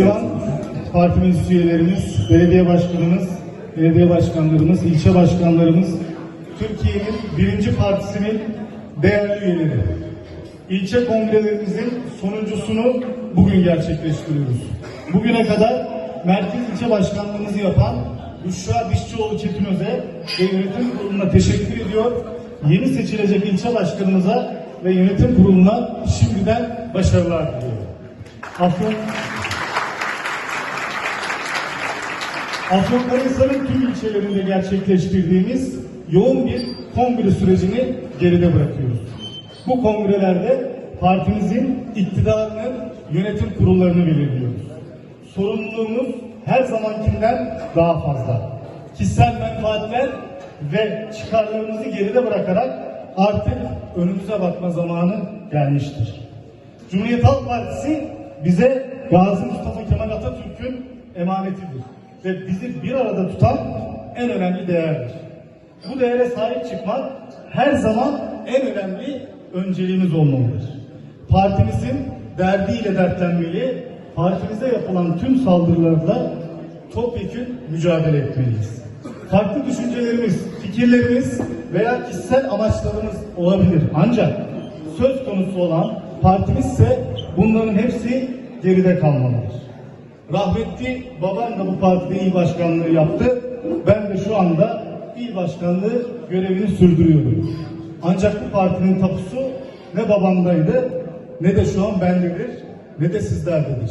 Divan Parti meclis üyelerimiz, belediye başkanımız, belediye başkanlarımız, ilçe başkanlarımız, Türkiye'nin birinci partisinin değerli üyeleri. İlçe kongrelerimizin sonuncusunu bugün gerçekleştiriyoruz. Bugüne kadar merkez ilçe başkanlığımızı yapan Büşra Dişçioğlu Çetinöz'e ve yönetim kuruluna teşekkür ediyor. Yeni seçilecek ilçe başkanımıza ve yönetim kuruluna şimdiden başarılar diliyorum. Afyon Afyonkarahisar'ın tüm ilçelerinde gerçekleştirdiğimiz yoğun bir kongre sürecini geride bırakıyoruz. Bu kongrelerde partimizin iktidarının yönetim kurullarını belirliyoruz. Sorumluluğumuz her zamankinden daha fazla. Kişisel menfaatler ve çıkarlarımızı geride bırakarak artık önümüze bakma zamanı gelmiştir. Cumhuriyet Halk Partisi bize Gazi Mustafa Kemal Atatürk'ün emanetidir ve bizi bir arada tutan en önemli değerdir. Bu değere sahip çıkmak her zaman en önemli önceliğimiz olmalıdır. Partimizin derdiyle dertlenmeli, partimize yapılan tüm saldırılarla topyekün mücadele etmeliyiz. Farklı düşüncelerimiz, fikirlerimiz veya kişisel amaçlarımız olabilir. Ancak söz konusu olan partimizse bunların hepsi geride kalmalıdır. Rahmetli babam da bu partide il başkanlığı yaptı. Ben de şu anda il başkanlığı görevini sürdürüyorum. Ancak bu partinin tapusu ne babamdaydı ne de şu an bendedir ne de sizlerdedir.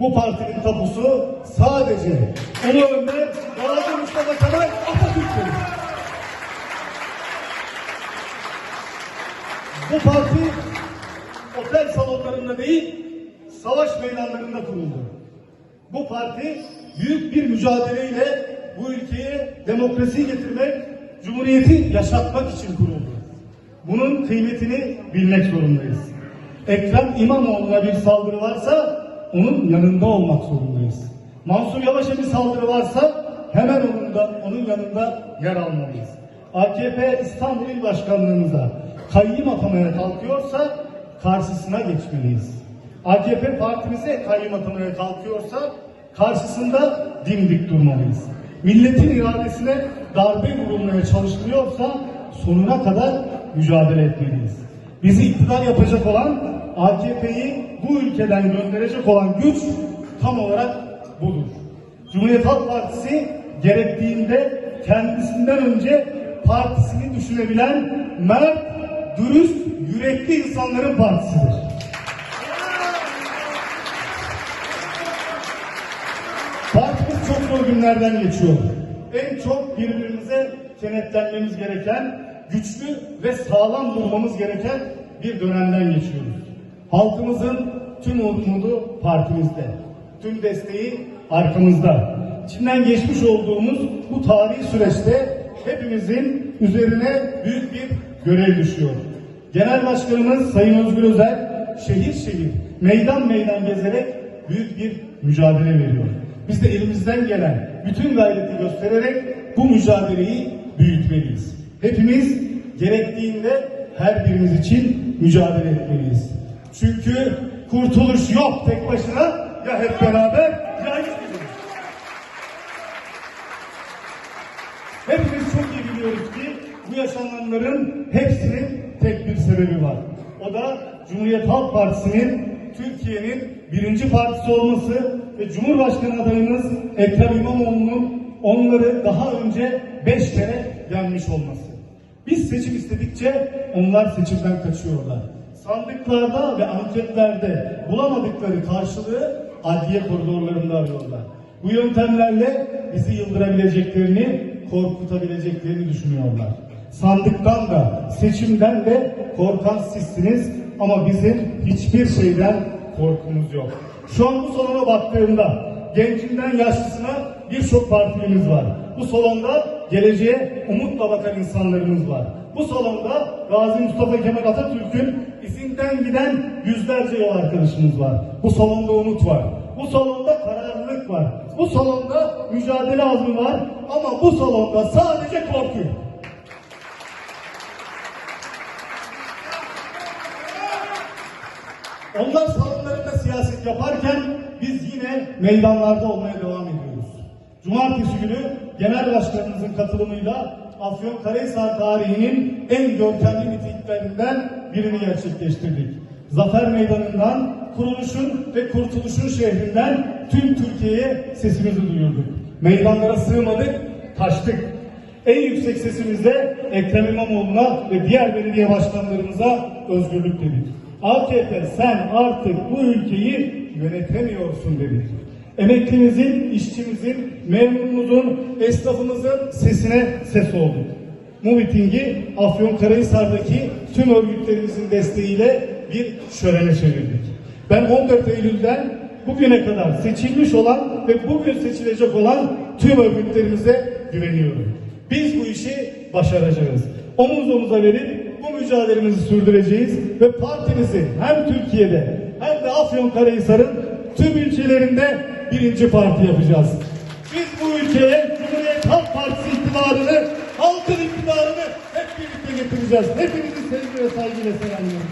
Bu partinin tapusu sadece Ulu Önder Gazi Mustafa Kemal Atatürk'tür. Bu parti otel salonlarında değil, savaş meydanlarında kuruldu. Bu parti büyük bir mücadeleyle bu ülkeye demokrasiyi getirmek, cumhuriyeti yaşatmak için kuruldu. Bunun kıymetini bilmek zorundayız. Ekrem İmamoğlu'na bir saldırı varsa onun yanında olmak zorundayız. Mansur Yavaş'a bir saldırı varsa hemen onun da onun yanında yer almalıyız. AKP İstanbul İl Başkanlığımıza kayyım atamaya kalkıyorsa karşısına geçmeliyiz. AKP partimize kayyım atamaya kalkıyorsa karşısında dimdik durmalıyız. Milletin iradesine darbe vurulmaya çalışılıyorsa sonuna kadar mücadele etmeliyiz. Bizi iktidar yapacak olan AKP'yi bu ülkeden gönderecek olan güç tam olarak budur. Cumhuriyet Halk Partisi gerektiğinde kendisinden önce partisini düşünebilen mert, dürüst, yürekli insanların partisidir. Günlerden geçiyor. En çok birbirimize kenetlenmemiz gereken, güçlü ve sağlam durmamız gereken bir dönemden geçiyoruz. Halkımızın tüm umudu partimizde. Tüm desteği arkamızda. İçinden geçmiş olduğumuz bu tarihi süreçte hepimizin üzerine büyük bir görev düşüyor. Genel Başkanımız Sayın Özgür Özel şehir şehir, meydan meydan gezerek büyük bir mücadele veriyor. Biz de elimizden gelen bütün gayreti göstererek bu mücadeleyi büyütmeliyiz. Hepimiz gerektiğinde her birimiz için mücadele etmeliyiz. Çünkü kurtuluş yok tek başına ya hep beraber ya hiçbirimiz. Hepimiz çok iyi biliyoruz ki bu yaşananların hepsinin tek bir sebebi var. O da Cumhuriyet Halk Partisi'nin Türkiye'nin birinci partisi olması ve Cumhurbaşkanı adayımız Ekrem İmamoğlu'nun onları daha önce beş kere yenmiş olması. Biz seçim istedikçe onlar seçimden kaçıyorlar. Sandıklarda ve anketlerde bulamadıkları karşılığı adliye koridorlarında arıyorlar. Bu yöntemlerle bizi yıldırabileceklerini, korkutabileceklerini düşünüyorlar. Sandıktan da, seçimden de korkan sizsiniz ama bizim hiçbir şeyden korkumuz yok. Şu an bu salona baktığımda gencinden yaşlısına birçok partilimiz var. Bu salonda geleceğe umutla bakan insanlarımız var. Bu salonda Gazi Mustafa Kemal Atatürk'ün izinden giden yüzlerce yol arkadaşımız var. Bu salonda umut var. Bu salonda kararlılık var. Bu salonda mücadele azmi var. Ama bu salonda sadece korku. Onlar salonlarında siyaset yaparken biz yine meydanlarda olmaya devam ediyoruz. Cumartesi günü genel başkanımızın katılımıyla Afyonkarahisar tarihinin en görkemli mitinglerinden birini gerçekleştirdik. Zafer Meydanı'ndan, kuruluşun ve kurtuluşun şehrinden tüm Türkiye'ye sesimizi duyurduk. Meydanlara sığmadık, kaçtık. En yüksek sesimizle Ekrem İmamoğlu'na ve diğer belediye başkanlarımıza özgürlük dedik. AKP sen artık bu ülkeyi yönetemiyorsun dedik. Emeklimizin, işçimizin, memnunumuzun, esnafımızın sesine ses olduk. Bu mitingi Afyonkarahisar'daki tüm örgütlerimizin desteğiyle bir şölene çevirdik. Ben 14 Eylül'den bugüne kadar seçilmiş olan ve bugün seçilecek olan tüm örgütlerimize güveniyorum. Biz bu işi başaracağız. Omuz omuza verip bu mücadelemizi sürdüreceğiz ve partimizi hem Türkiye'de hem de Afyonkarahisar'ın tüm ilçelerinde birinci parti yapacağız. Biz bu ülkeye Cumhuriyet Halk Partisi iktidarını, halkın iktidarını hep birlikte getireceğiz. Hepinizi sevgi ve saygıyla selamlıyorum.